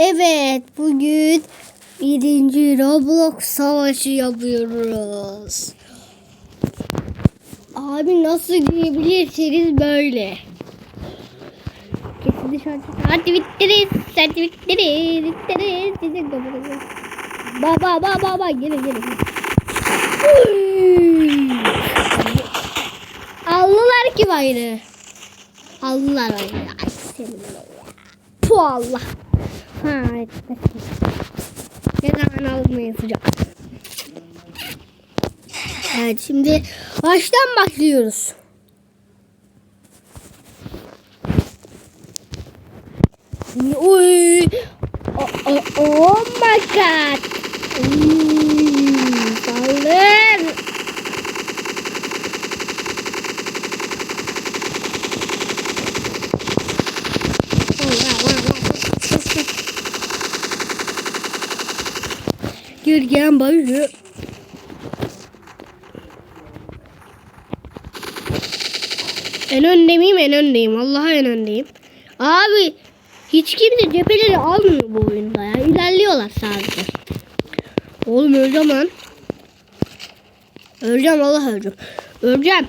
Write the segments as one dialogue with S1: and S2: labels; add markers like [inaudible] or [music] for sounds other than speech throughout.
S1: Evet bugün birinci Roblox savaşı yapıyoruz. Abi nasıl giyebilirsiniz böyle. Kesin şarkı. Hadi bittiriz. Hadi bittiriz. Bittiriz. Sizin kafanızı. Baba baba baba gelin gelin. Uy. Aldılar ki bayrağı. Aldılar bayrağı. Ay senin Allah. Puh Allah. Ha evet. Ne zaman almayı sıcak. Evet şimdi baştan başlıyoruz. Uy. Oh, oh, oh my god. Uy, Gürgen başı. En önde miyim? En öndeyim. Allah'a en öndeyim. Abi hiç kimse cepheleri almıyor bu oyunda ya. İlerliyorlar sadece. Oğlum öleceğim lan. Öleceğim Allah öleceğim. Öleceğim.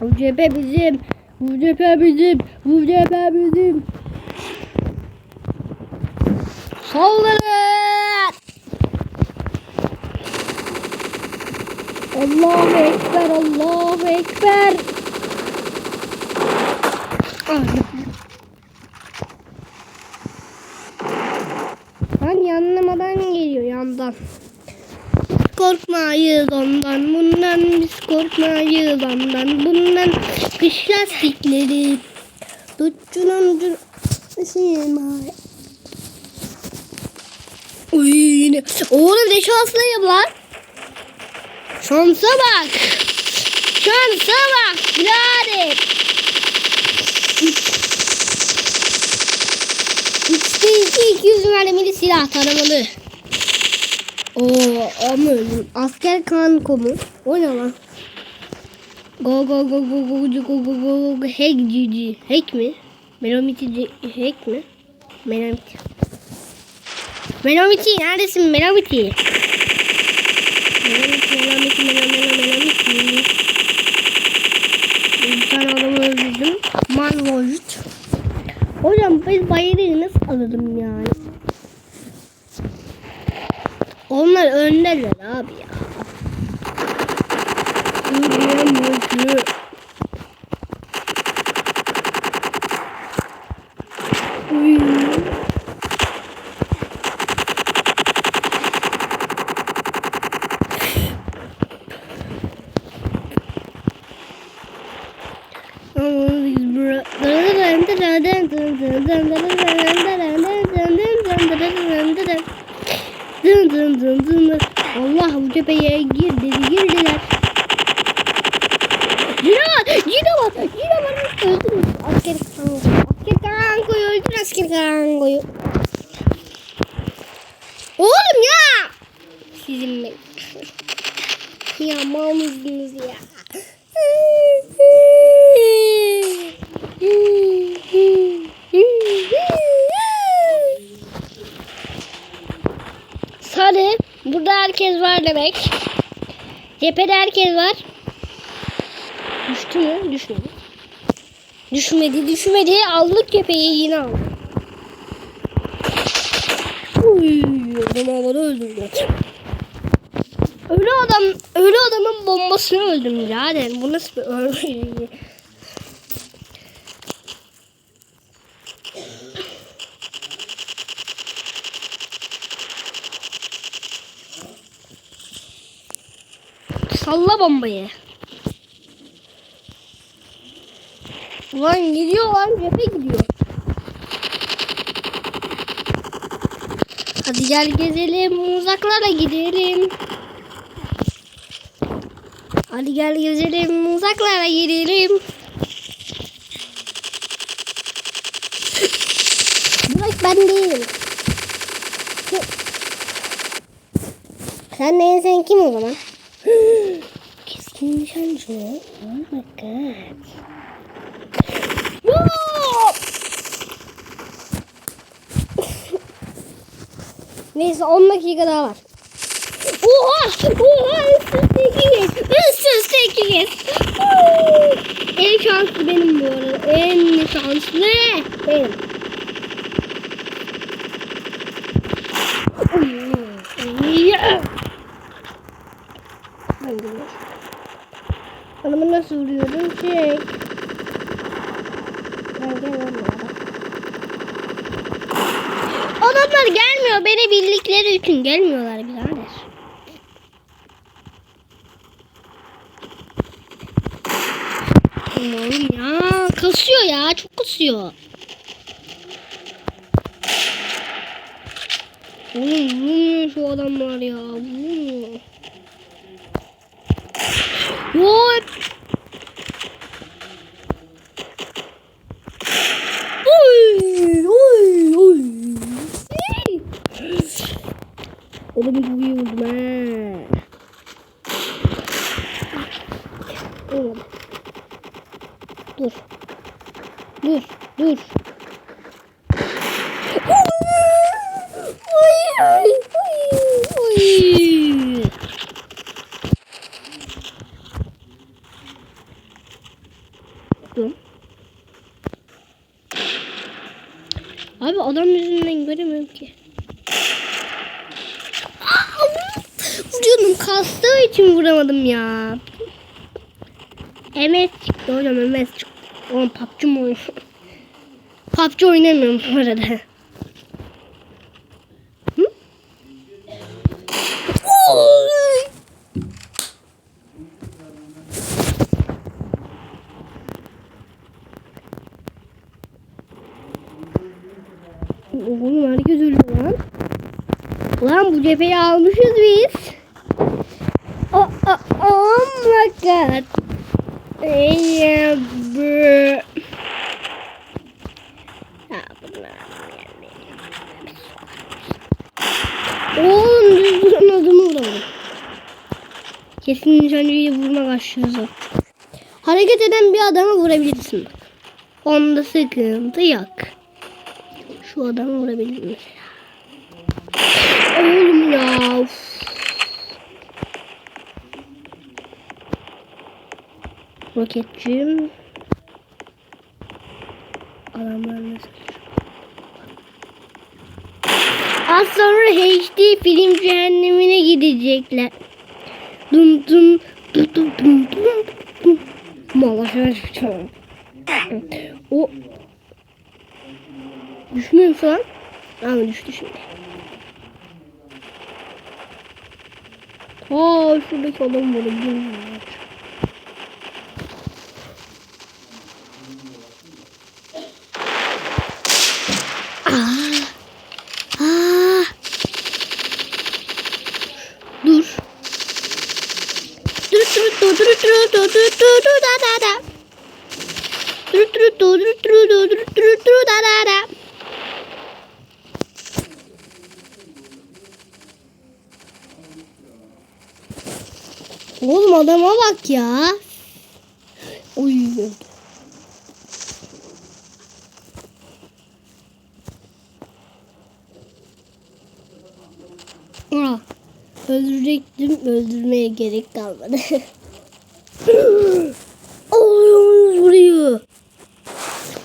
S1: Bu cephe bizim. Bu cephe bizim. Bu cephe bizim. Saldırın. Allahu Ekber, Allahu Ekber. Lan yanlamadan geliyor yandan. Korkmayız ondan bundan biz korkmayız ondan bundan kış lastikleri tutçunun sima. Uy yine. Oğlum ne şanslıyım lan. Şansa bak. Şansa bak birader. Üçte iki 200 mermili silah taramalı. Oo ama öldüm. Asker kan komu. O ne lan? Go go go go go go go go go go hack GG. Hack mi? Melomiti hack mi? Melomiti. Melomiti neredesin Melomiti? Melomiti Melomiti Melomiti Melomiti. Bir tane adamı öldürdüm. Marvojut. Hocam biz bayrağı nasıl alırım yani? Onlar öndeler abi ya. Yürüyemezler. Allah bu cepheye girdi, girdiler. Var, yine var. Öldürün. Asker kangoyu, asker kangoyu öldür asker kangoyu. Oğlum ya! Sizin ben. ya mal mısınız ya? Sarı. Burada herkes var demek. Cephede herkes var. Düştü mü? Düşmedi. Düşmedi, düşmedi. Aldık cepheyi yine aldık. Uy, adam havada öldürdü. Ölü adam, ölü adamın bombasını öldüm birader. Bu nasıl bir? [laughs] Salla bombayı. Ulan gidiyor lan cephe gidiyor. Hadi gel gezelim uzaklara gidelim. Hadi gel gezelim uzaklara gidelim. Bırak ben değil. Sen ne sen kim o zaman? [gasps] Keskin nişancı. Oh my god. [laughs] Neyse 10 dakika daha var. Oha! Oha! Üst üste iki kez. Üst! En şanslı benim bu arada. En şanslı benim. Yeah. Ben de Adamı nasıl vuruyordum? Çek. Ben gelmiyorum. Adamlar gelmiyor. Beni bildikleri için gelmiyorlar birader. Oğlum ya kasıyor ya çok kasıyor. Oğlum vurmuyor şu adamlar ya vurmuyor. What? Uy, uy, uy. Öyle bir büyüyordum he. Dur. Vuramadım ya. MS çıktı hocam MS çıktı. Oğlum PUBG mi oynuyor? [laughs] PUBG oynamıyorum bu arada. Hı? Oğlum herkes ölüyor lan. Lan bu cepheyi almışız biz. Bro. Ya bunlar Oğlum düz duran adamı vuralım. Kesin nişancıyı vurmak zor. Hareket eden bir adamı vurabilirsin. Onda sıkıntı yok. Şu adamı vurabilirim. Oğlum ya. Of. Roketçiyim. Adamlar nasıl? Az sonra HD film cehennemine gidecekler. Dum dum dum dum dum dum dum. Mala O düşmüyor mu şu an? Ama düştü şimdi. Aa şuradaki adam var. Oğlum adama bak ya. Oy. Aa, öldürecektim. Öldürmeye gerek kalmadı. Oluyor vuruyor.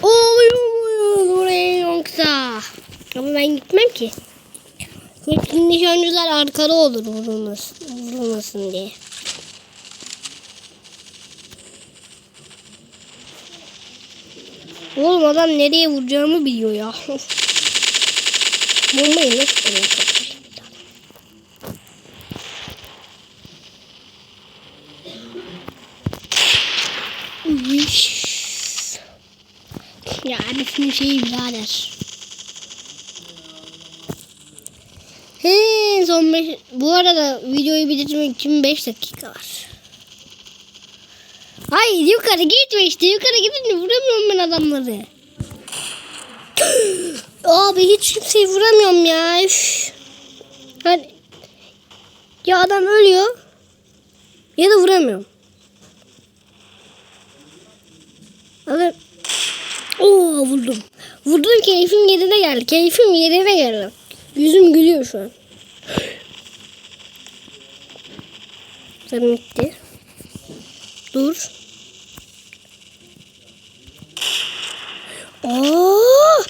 S1: Oluyor buraya yoksa. Ama ben gitmem ki. Nişancılar arkada olur vurulmasın, vurulmasın diye. Oğlum adam nereye vuracağımı biliyor ya. [laughs] Bombayı? Üş. Ya bütün şey birader. He, son beş, bu arada videoyu bitirmek için 5 dakika var. Hayır yukarı gitme işte. Yukarı gidince vuramıyorum ben adamları. [gasps] Abi hiç kimseyi vuramıyorum ya. Üf. Hani ya adam ölüyor ya da vuramıyorum. Adam Oo vurdum. Vurdum keyfim yerine geldi. Keyfim yerine geldi. Yüzüm gülüyor şu an. [gasps] Sen bitti. Dur. Oo!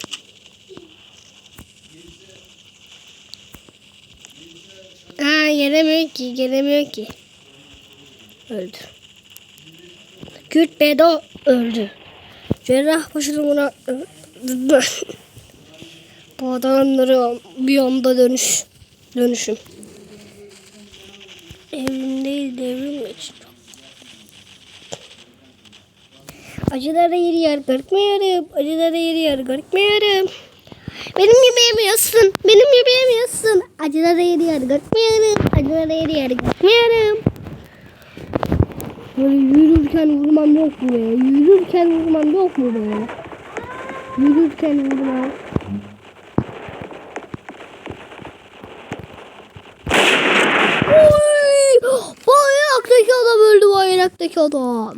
S1: Aa, gelemiyor ki, gelemiyor ki. Öldü. Kürt Bedo öldü. Cerrahpaşa'da buna [laughs] Bu adamları bir anda dönüş. Dönüşüm. Evrim değil devrim için. Acılara yeri yer garipmiyorum. Acılara yeri yer garipmiyorum. Benim yemeğimi yazsın. Benim yemeğimi yazsın. Acılara yeri yer garipmiyorum. Acılara yeri yer garipmiyorum. Böyle yürürken vurmam yok mu be? Yürürken vurmam yok mu be? Yürürken vurmam. Bayraktaki adam öldü bayraktaki adam.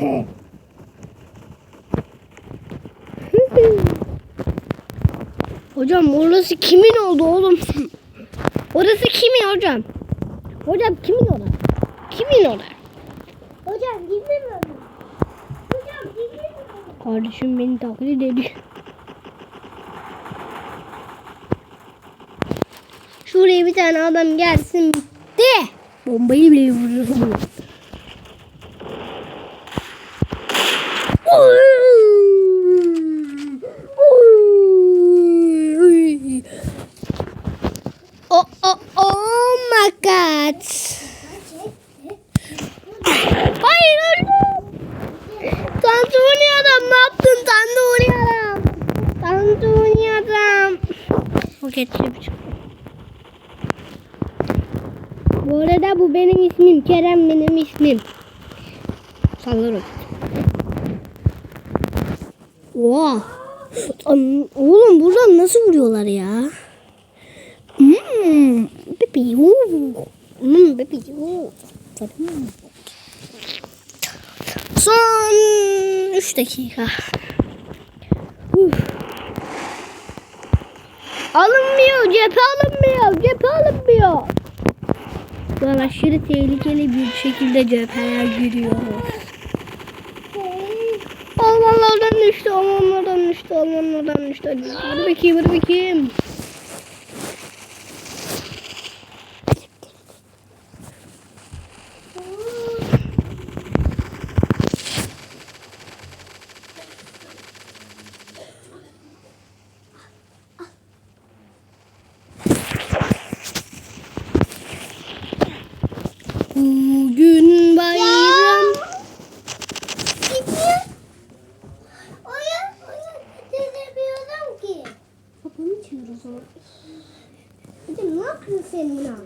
S1: [laughs] hocam orası kimin oldu oğlum? [laughs] orası kimin hocam? Hocam kimin orası? Kimin orası?
S2: Hocam gitme mi? Hocam gitme mi?
S1: Kardeşim beni taklit ediyor. Şuraya bir tane adam gelsin de bombayı bile vururum. Oh, oh, oh my god. Hayır öldüm. Tantuni adam ne yaptın Tantuni adam? Tantuni adam. Çıktı. Bu arada bu benim ismim. Kerem benim ismim. Sallarım. Oha. Oğlum buradan nasıl vuruyorlar ya? Hmm. Bebi. Hmm, bebi. Son 3 dakika. Alınmıyor, cephe alınmıyor, cephe alınmıyor. Şu an aşırı tehlikeli bir şekilde cepheler giriyor. Almanlardan düştü, Almanlardan düştü, Almanlardan düştü. Hadi bakayım, hadi bakayım.
S2: Yapıyorsun sen buna?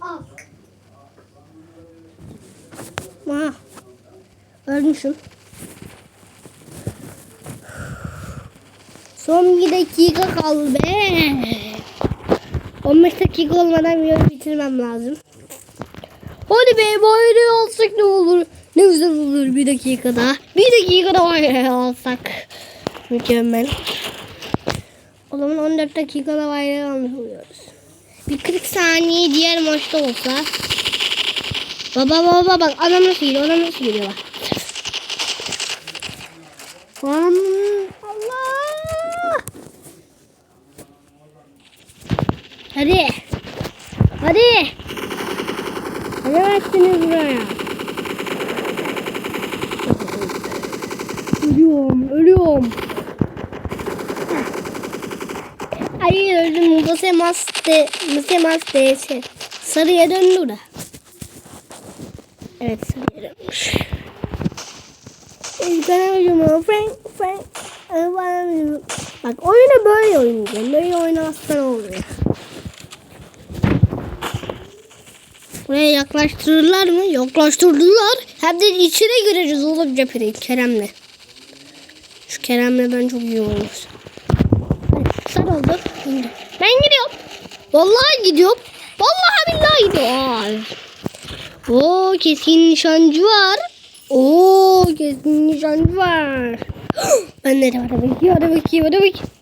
S2: Al.
S1: Ölmüşüm. Son bir dakika kaldı be. 15 dakika olmadan videoyu bitirmem lazım. Hadi be bayrağı alsak ne olur? Ne güzel olur bir dakikada. Bir dakikada bayrağı alsak. Mükemmel. O zaman 14 dakikada bayrağı almış oluyoruz. Bir 40 saniye diğer maçta olsa. Baba baba bak adam nasıl geliyor adam nasıl geliyor bak. Allah. Hadi. Hadi. Gelemezsiniz buraya. Ölüyorum, ölüyorum. Ay öldüm. Musemas de, Musemas de şey. Sarıya döndü de. Evet sarıya dönmüş. Ben oynuyorum. Frank, Frank. Bak oyunu böyle oynayacağım. Böyle oynamazsan olmuyor. Buraya yaklaştırırlar mı? Yaklaştırdılar. Hem de içine gireceğiz oğlum cepheri Kerem'le. Şu Kerem'le ben çok iyi oluruz. Sen oldu. Ben gidiyorum. Vallahi gidiyorum. Vallahi billahi gidiyorum. Oo keskin nişancı var. Oo keskin nişancı var. [gasps] Bende de var. Hadi bakayım hadi bakayım hadi bakayım.